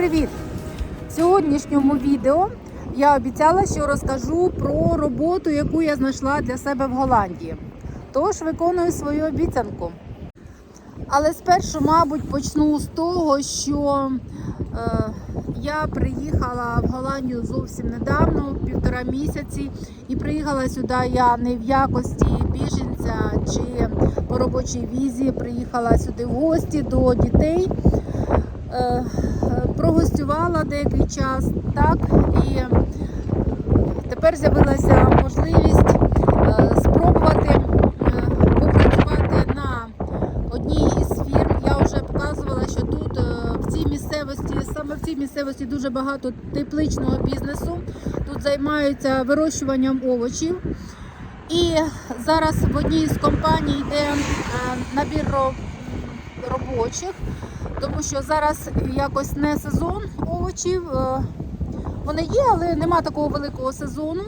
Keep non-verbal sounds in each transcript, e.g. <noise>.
привіт! В сьогоднішньому відео я обіцяла, що розкажу про роботу, яку я знайшла для себе в Голландії. Тож виконую свою обіцянку. Але спершу, мабуть, почну з того, що е, я приїхала в Голландію зовсім недавно, півтора місяці, і приїхала сюди я не в якості біженця чи по робочій візі. Приїхала сюди в гості до дітей. Е, прогостювала деякий час, так і тепер з'явилася можливість е, спробувати е, попрацювати на одній із фірм. Я вже показувала, що тут е, в цій місцевості, саме в цій місцевості дуже багато тепличного бізнесу. Тут займаються вирощуванням овочів. І зараз в одній з компаній йде набір робочих, тому що зараз якось не сезон овочів. е, Вони є, але нема такого великого сезону.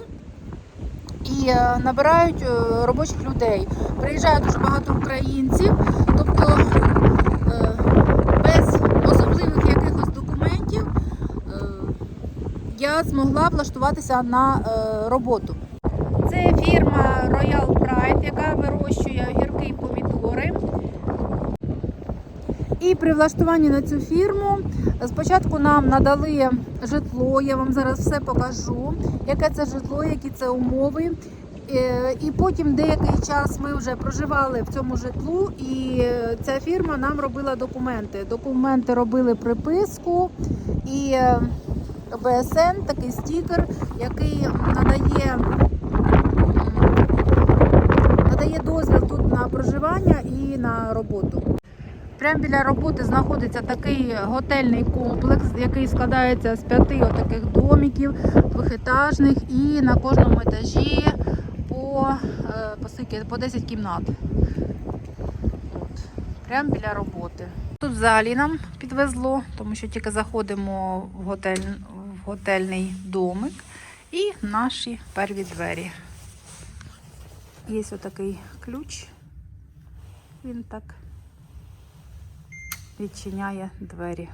І е, набирають е, робочих людей. Приїжджає дуже багато українців, тобто без особливих якихось документів я змогла влаштуватися на роботу. Це фірма Royal Pride, яка вирощує огірки. І при влаштуванні на цю фірму спочатку нам надали житло, я вам зараз все покажу, яке це житло, які це умови. Е, І потім деякий час ми вже проживали в цьому житлу, і е, ця фірма нам робила документи. Документи робили приписку і е, БСН, такий стікер, який надає, надає дозвіл тут на проживання і на роботу. Прямо біля роботи знаходиться такий готельний комплекс, який складається з п'яти отаких домиків двохетажних і на кожному етажі по, е, по, скільки? по 10 кімнат. От. Прямо біля роботи. Тут взагалі нам підвезло, тому що тільки заходимо в, готель, в готельний домик і наші перві двері. Є отакий ключ. Він так відчиняє двері.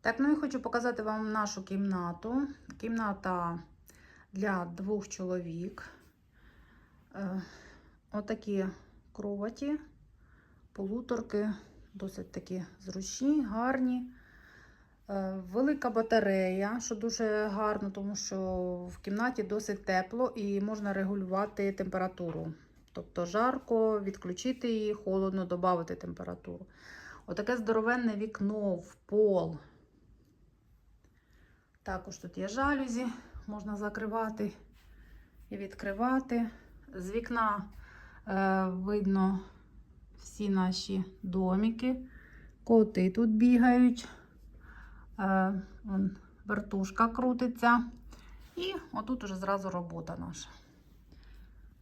Так, ну і хочу показати вам нашу кімнату. Кімната для двох чоловік. Е, Отакі кроваті, полуторки, досить такі зручні, гарні. Е, Велика батарея, що дуже гарно, тому що в кімнаті досить тепло і можна регулювати температуру. Тобто жарко, відключити її, холодно, додати температуру. Отаке здоровенне вікно в пол. Також тут є жалюзі, можна закривати і відкривати. З вікна е, видно всі наші домики. Коти тут бігають. Е, вертушка крутиться. І отут уже зразу робота наша.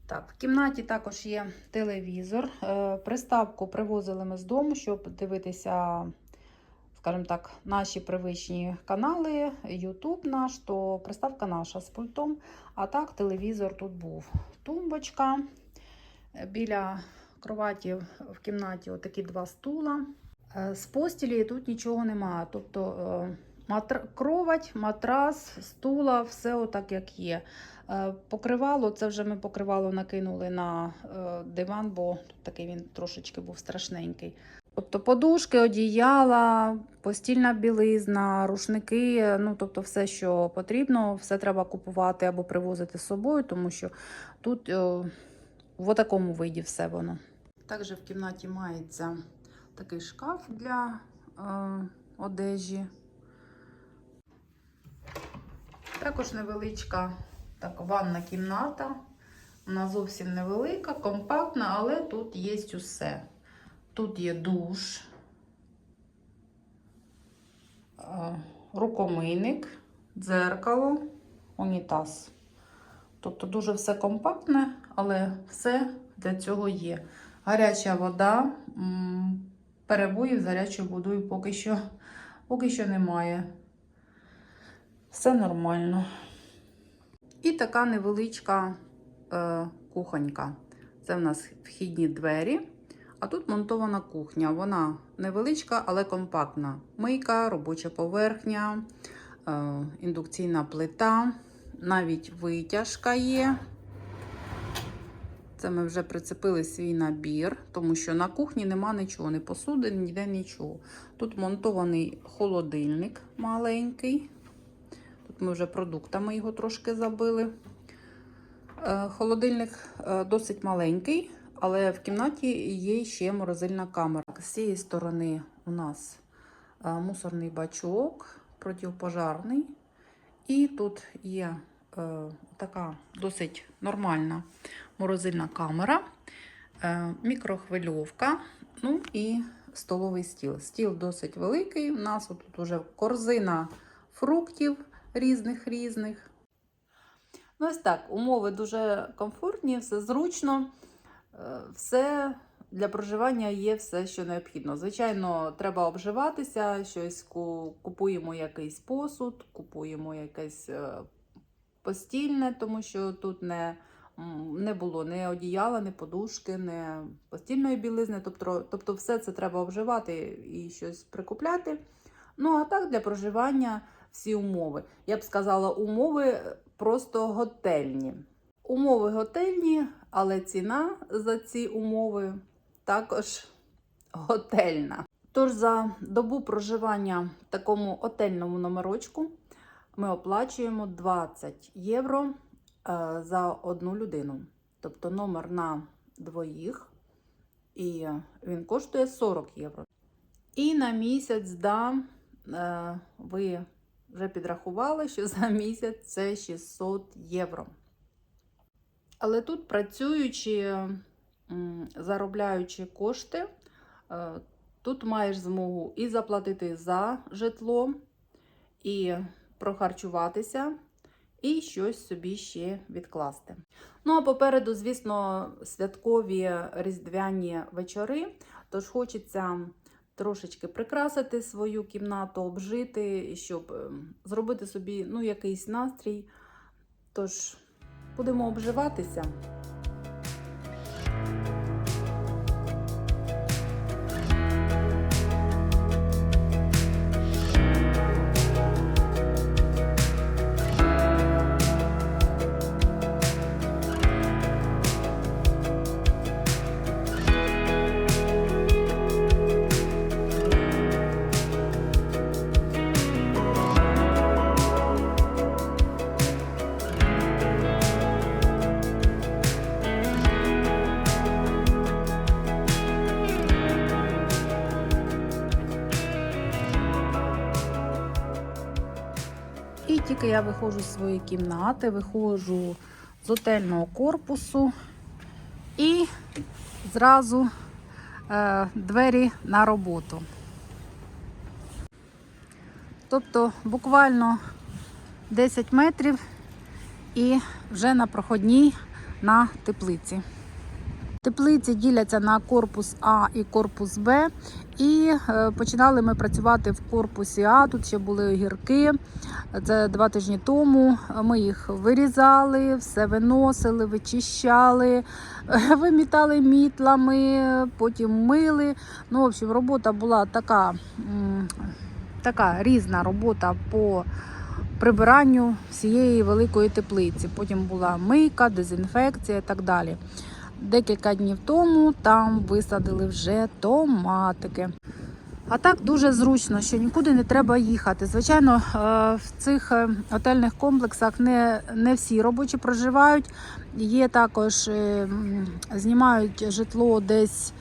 Так, в кімнаті також є телевізор. Е, Приставку привозили ми з дому, щоб дивитися, скажімо так, наші привичні канали, YouTube наш, то приставка наша з пультом. А так, телевізор тут був. Тумбочка. Е, Біля кроваті в кімнаті отакі два стула. Е, З постілі тут нічого немає. Тобто кровать, матрас, стула, все отак, як є. Е, Покривало, це вже ми покривало накинули на е, диван, бо тут такий він трошечки був страшненький. Тобто подушки, одіяла, постільна білизна, рушники, ну тобто все, що потрібно, все треба купувати або привозити з собою, тому що тут е, в такому виді все воно. Також в кімнаті мається такий шкаф для е, одежі. Також невеличка так, ванна кімната. Вона зовсім невелика, компактна, але тут є усе. Тут є душ, е, рукомийник, дзеркало, унітаз. Тобто дуже все компактне, але все для цього є. Гаряча вода, перебоїв з гарячою водою поки що, поки що немає. Все нормально. І така невеличка е, кухонька. Це в нас вхідні двері, А тут монтована кухня. Вона невеличка, але компактна. Мийка, робоча поверхня, е, індукційна плита, навіть витяжка є. Це ми вже прицепили свій набір, тому що на кухні нема нічого, ні посуди, ніде нічого. Тут монтований холодильник маленький. Тут ми вже продуктами його трошки забили. Е, Холодильник е, досить маленький, але в кімнаті є ще морозильна камера. З цієї сторони у нас е, мусорний бачок, противопожарний. І тут є така досить нормальна морозильна камера, мікрохвильовка, ну і столовий стіл. Стіл досить великий. У нас тут вже корзина фруктів різних різних. Ну, ось так, умови дуже комфортні, все зручно, е, все для проживання є все, що необхідно. Звичайно, треба обживатися, щось купуємо якийсь посуд, купуємо якесь е, постільне, тому що тут не, не було ні одіяла, ні подушки, ні постільної білизни. Тобто, тобто все це треба обживати і щось прикупляти. Ну, а так для проживання всі умови. Я б сказала, умови просто готельні. Умови готельні, але ціна за ці умови також готельна. Тож за добу проживання в такому готельному номерочку ми оплачуємо 20 євро е, за одну людину. Тобто номер на двоїх, і він коштує 40 євро. І на місяць да, е, ви вже підрахували, що за місяць це 600 євро. Але тут працюючи, заробляючи кошти, е, тут маєш змогу і заплатити за житло, і прохарчуватися, і щось собі ще відкласти. Ну, а попереду, звісно, святкові різдвяні вечори, тож хочеться трошечки прикрасити свою кімнату, обжити, щоб ем, зробити собі ну, якийсь настрій. Тож будемо обживатися. Тільки я виходжу з своєї кімнати, виходжу з готельного корпусу і зразу е, двері на роботу. Тобто буквально 10 метрів і вже на проходній на теплиці. Теплиці діляться на корпус А і корпус Б. І е, починали ми працювати в корпусі А. Тут ще були огірки. Це два тижні тому. Ми їх вирізали, все виносили, вичищали, <laughs> вимітали мітлами, потім мили. Ну, в общем, робота була така, така різна робота по прибиранню всієї великої теплиці. Потім була мийка, дезінфекція і так далі. Декілька днів тому там висадили вже томатики. А так дуже зручно, що нікуди не треба їхати. Звичайно, е, в цих е, готельних комплексах не, не всі робочі проживають. Є також, е, знімають житло десь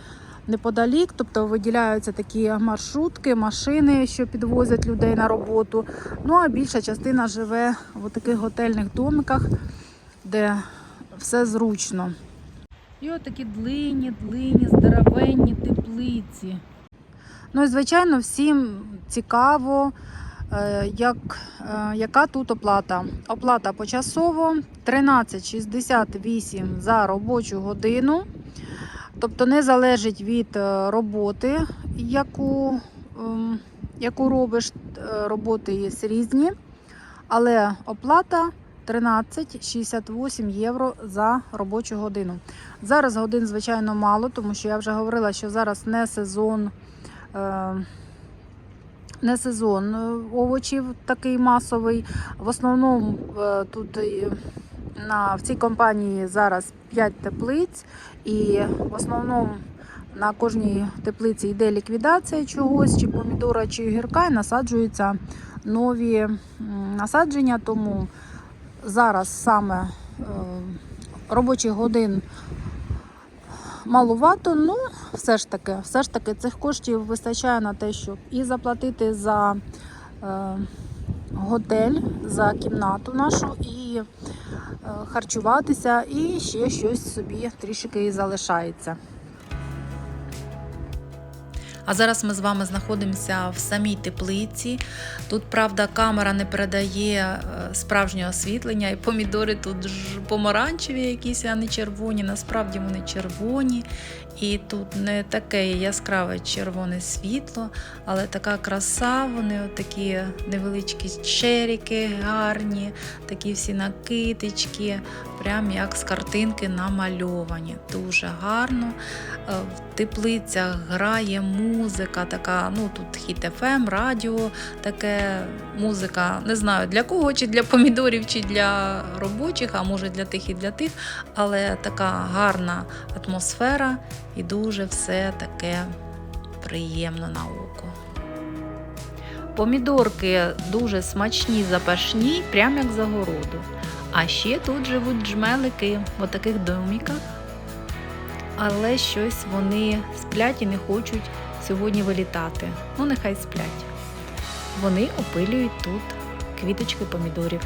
неподалік, тобто виділяються такі маршрутки, машини, що підвозять людей на роботу. Ну а більша частина живе в таких готельних домиках, де все зручно. І от такі длинні, длинні, здоровенні теплиці. Ну і звичайно, всім цікаво, е, як, е, яка тут оплата. Оплата почасово 13,68 за робочу годину. Тобто не залежить від е, роботи, яку, ем, яку робиш. Роботи є різні, але оплата 13,68 євро за робочу годину. Зараз годин, звичайно, мало, тому що я вже говорила, що зараз не сезон. Е, не сезон е, овочів такий масовий. В основному е, тут на, в цій компанії зараз 5 теплиць, і в основному на кожній теплиці йде ліквідація чогось, чи помідора, чи огірка, і насаджуються нові насадження. Тому зараз саме е, робочих годин малувато, ну все ж таки, все ж таки цих коштів вистачає на те, щоб і заплатити за е, готель, за кімнату нашу, і е, харчуватися, і ще щось собі трішки і залишається. А зараз ми з вами знаходимося в самій теплиці. Тут, правда, камера не передає е, справжнього освітлення, і помідори тут ж помаранчеві якісь, а не червоні. Насправді вони червоні. І тут не таке яскраве червоне світло, але така краса, вони такі невеличкі черіки гарні, такі всі накитички, прям як з картинки намальовані. Дуже гарно. Е, В теплицях грає музика, така, ну тут хіт ФМ, радіо, таке музика. Не знаю для кого, чи для помідорів, чи для робочих, а може для тих і для тих, але така гарна атмосфера і дуже все таке приємно на око. Помідорки дуже смачні, запашні, прямо як з огороду. А ще тут живуть джмелики в таких доміках. Але щось вони сплять і не хочуть сьогодні вилітати. Ну, нехай сплять. Вони опилюють тут квіточки помідорів.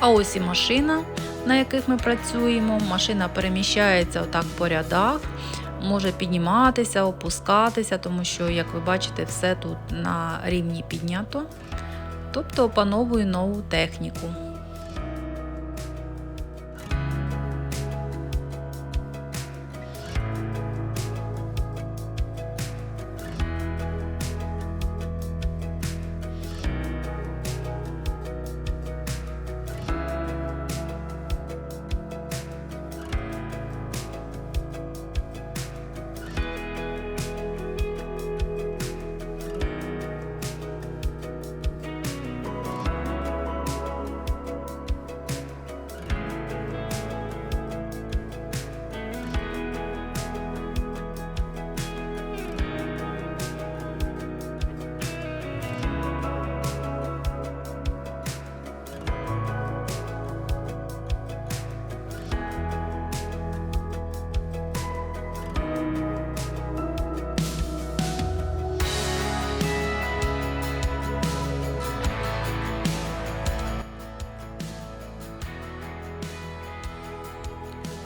А ось і машина, на яких ми працюємо. Машина переміщається отак по рядах, може підніматися, опускатися, тому що, як ви бачите, все тут на рівні піднято. Тобто опановую нову техніку.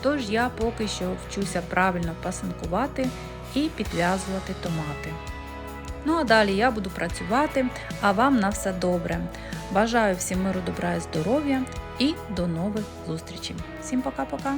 Тож я поки що вчуся правильно пасинкувати і підв'язувати томати. Ну а далі я буду працювати, а вам на все добре. Бажаю всім миру, добра і здоров'я і до нових зустрічей. Всім пока-пока!